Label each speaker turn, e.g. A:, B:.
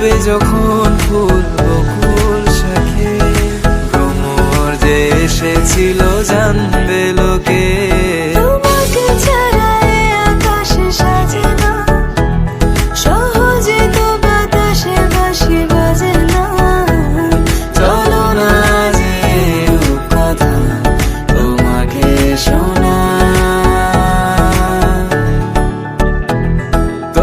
A: ফুটবে যখন ফুল বকুল শাখে। প্রমোর যে এসেছিল জানতে